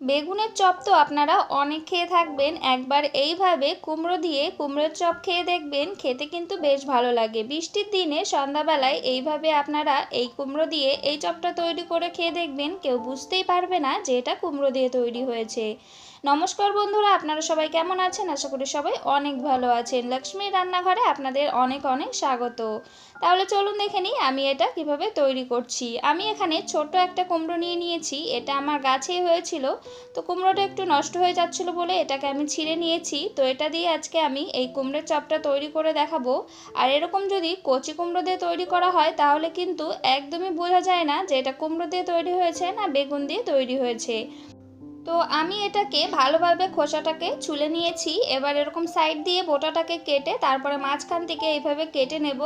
বেগুনের চপ তো আপনারা অনেক খেয়ে থাকবেন। একবার এইভাবে কুমড়ো দিয়ে কুমড়োর চপ খেয়ে দেখবেন, খেতে কিন্তু বেশ ভালো লাগে। বৃষ্টির দিনে সন্ধ্যাবেলায় এইভাবে আপনারা এই কুমড়ো দিয়ে এই চপটা তৈরি করে খেয়ে দেখবেন, কেউ বুঝতেই পারবে না যে এটা কুমড়ো দিয়ে তৈরি হয়েছে। নমস্কার বন্ধুরা, আপনারা সবাই কেমন আছেন? আশা করি সবাই অনেক ভালো আছেন। লক্ষ্মীর রান্নাঘরে আপনাদের অনেক অনেক স্বাগত। তাহলে চলুন দেখে নিই আমি এটা কীভাবে তৈরি করছি। আমি এখানে ছোট একটা কুমড়ো নিয়ে নিয়েছি। এটা আমার গাছেই হয়েছিল। তো কুমড়োটা একটু নষ্ট হয়ে যাচ্ছিল বলে এটাকে আমি ছিঁড়ে নিয়েছি। তো এটা দিয়ে আজকে আমি এই কুমড়োর চপটা তৈরি করে দেখাবো। আর এরকম যদি কচি কুমড়ো দিয়ে তৈরি করা হয়, তাহলে কিন্তু একদমই বোঝা যায় না যে এটা কুমড়ো দিয়ে তৈরি হয়েছে না বেগুন দিয়ে তৈরি হয়েছে। তো আমি এটাকে ভালোভাবে খোসাটাকে ছুলে নিয়েছি। এবার এরকম সাইড দিয়ে বোটাটাকে কেটে তারপরে মাঝখান থেকে এইভাবে কেটে নেব।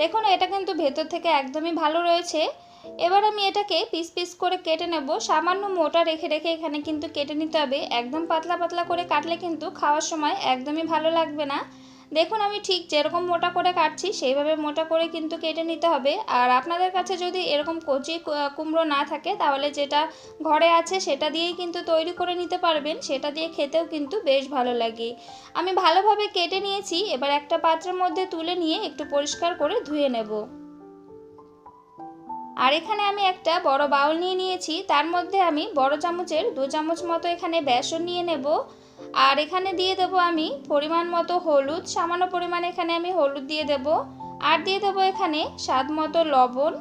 দেখুন, এটা কিন্তু ভেতর থেকে একদমই ভালো রয়েছে। এবার আমি এটাকে পিস পিস করে কেটে নেব। সামান্য মোটা রেখে রেখে এখানে কিন্তু কেটে নিতে হবে। একদম পাতলা পাতলা করে কাটলে কিন্তু খাওয়ার সময় একদমই ভালো লাগবে না। দেখুন আমি ঠিক যেরকম মোটা করে কাটছি, সেইভাবে মোটা করে কিন্তু কেটে নিতে হবে। আর আপনাদের কাছে যদি এরকম কচি কুমড়ো না থাকে, তাহলে যেটা ঘরে আছে সেটা দিয়েই কিন্তু তৈরি করে নিতে পারবেন। সেটা দিয়ে খেতেও কিন্তু বেশ ভালো লাগে। আমি ভালোভাবে কেটে নিয়েছি। এবার একটা পাত্রের মধ্যে তুলে নিয়ে একটু পরিষ্কার করে ধুয়ে নেব। আর এখানে আমি একটা বড় বাউল নিয়ে নিয়েছি। তার মধ্যে আমি বড় চামচের দু চামচ মতো এখানে বেসন নিয়ে নেব। আর এখানে দিয়ে দেব আমি পরিমাণ মতো হলুদ। সামান্য পরিমাণে এখানে আমি হলুদ দিয়ে দেব। আর দিয়ে দেব এখানে স্বাদ মতো লবণ।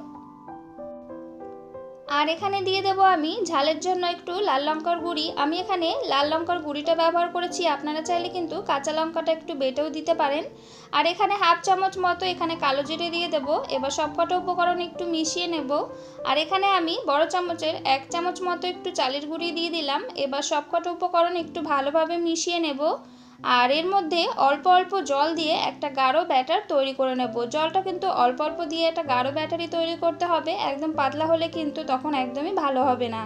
আর এখানে দিয়ে দেবো আমি ঝালের জন্য একটু লাল লঙ্কার গুঁড়ি। আমি এখানে লাল লঙ্কার গুঁড়িটা ব্যবহার করেছি। আপনারা চাইলে কিন্তু কাঁচা লঙ্কাটা একটু বেটেও দিতে পারেন। আর এখানে হাফ চামচ মতো এখানে কালো জিরে দিয়ে দেবো। এবার সবকটা উপকরণ একটু মিশিয়ে নেব। আর এখানে আমি বড় চামচের এক চামচ মতো একটু চালের গুঁড়ি দিয়ে দিলাম। এবার সবকটা উপকরণ একটু ভালোভাবে মিশিয়ে নেব। আর এর মধ্যে অল্প অল্প জল দিয়ে একটা গাঢ় ব্যাটার তৈরি করে নেব। জলটা কিন্তু অল্প অল্প দিয়ে একটা গাঢ় ব্যাটারি তৈরি করতে হবে। একদম পাতলা হলে কিন্তু তখন একদমই ভালো হবে না।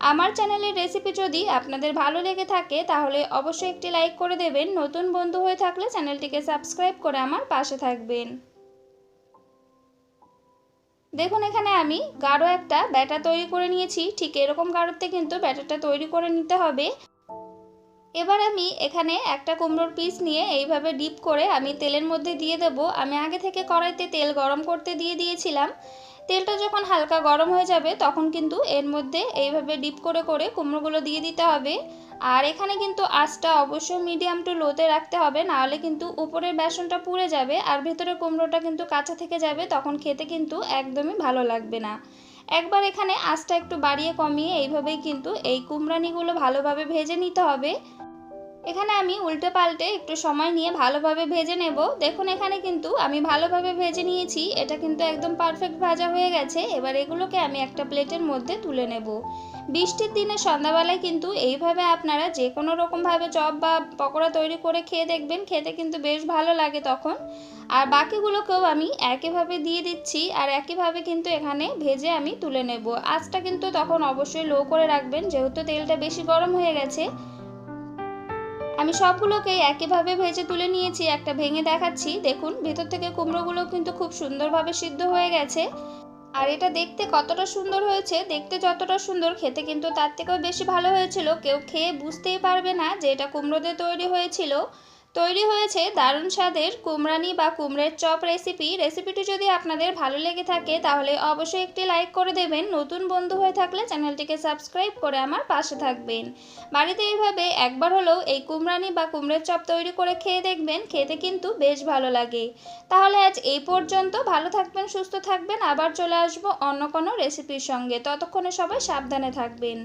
আমার চ্যানেলের রেসিপি যদি আপনাদের ভালো লেগে থাকে, তাহলে অবশ্যই একটি লাইক করে দেবেন। নতুন বন্ধু হয়ে থাকলে চ্যানেলটিকে সাবস্ক্রাইব করে আমার পাশে থাকবেন। দেখুন, এখানে আমি গাঢ় একটা ব্যাটার তৈরি করে নিয়েছি। ঠিক এরকম গাঢ়তে কিন্তু ব্যাটারটা তৈরি করে নিতে হবে। এবার আমি এখানে একটা কুমড়োর পিস নিয়ে এইভাবে ডিপ করে আমি তেলের মধ্যে দিয়ে দেব। আমি আগে থেকে কড়াইতে তেল গরম করতে দিয়ে দিয়েছিলাম। তেলটা যখন হালকা গরম হয়ে যাবে, তখন কিন্তু এর মধ্যে এইভাবে ডিপ করে করে কুমড়োগুলো দিয়ে দিতে হবে। আর এখানে কিন্তু আঁচটা অবশ্যই মিডিয়াম টু লোতে রাখতে হবে, নাহলে কিন্তু উপরের বেসনটা পুড়ে যাবে আর ভেতরে কুমড়োটা কিন্তু কাঁচা থেকে যাবে, তখন খেতে কিন্তু একদমই ভালো লাগবে না। একবার এখানে আঁচটা একটু বাড়িয়ে কমিয়ে এইভাবেই কিন্তু এই কুমড়ানিগুলো ভালোভাবে ভেজে নিতে হবে। এখানে আমি উল্টে পাল্টে একটু সময় নিয়ে ভালোভাবে ভেজে নেব। দেখুন, এখানে কিন্তু আমি ভালোভাবে ভেজে নিয়েছি। এটা কিন্তু একদম পারফেক্ট ভাজা হয়ে গেছে। এবার এগুলোকে আমি একটা প্লেটের মধ্যে তুলে নেব। বৃষ্টির দিনে সন্ধ্যাবেলায় কিন্তু এইভাবে আপনারা যে কোনো রকমভাবে চপ বা পকোড়া তৈরি করে খেয়ে দেখবেন। খেতে কিন্তু বেশ ভালো লাগে তখন। আর বাকিগুলোকেও আমি একইভাবে দিয়ে দিচ্ছি আর একইভাবে কিন্তু এখানে ভেজে আমি তুলে নেব। আঁচটা কিন্তু তখন অবশ্যই লো করে রাখবেন। যেহেতু তেলটা বেশি গরম হয়ে গেছে আমি সবগুলোকে একইভাবে ভেজে তুলে নিয়েছি, একটা ভেঙে দেখাচ্ছি। দেখুন, ভেতর থেকে কুমড়োগুলো কিন্তু খুব সুন্দরভাবে সিদ্ধ হয়ে গেছে। আর এটা দেখতে কতটা সুন্দর হয়েছে, দেখতে যতটা সুন্দর, খেতে কিন্তু তার থেকেও বেশি ভালো হয়েছিল। কেউ খেয়ে বুঝতেই পারবে না যে এটা কুমড়োদের তৈরি হয়েছিল। তৈরি হয়েছে দারুণ স্বাদের কুমড়ানি বা কুমড়ের চপ রেসিপি রেসিপিটি যদি আপনাদের ভালো লেগে থাকে, তাহলে অবশ্যই একটি লাইক করে দেবেন। নতুন বন্ধু হয়ে থাকলে চ্যানেলটিকে সাবস্ক্রাইব করে আমার পাশে থাকবেন। বাড়িতে এইভাবে একবার হলেও এই কুমড়ানি বা কুমড়ের চপ তৈরি করে খেয়ে দেখবেন, খেতে কিন্তু বেশ ভালো লাগে। তাহলে আজ এই পর্যন্ত। ভালো থাকবেন, সুস্থ থাকবেন। আবার চলে আসব অন্য কোনো রেসিপির সঙ্গে। ততক্ষণে সবাই সাবধানে থাকবেন।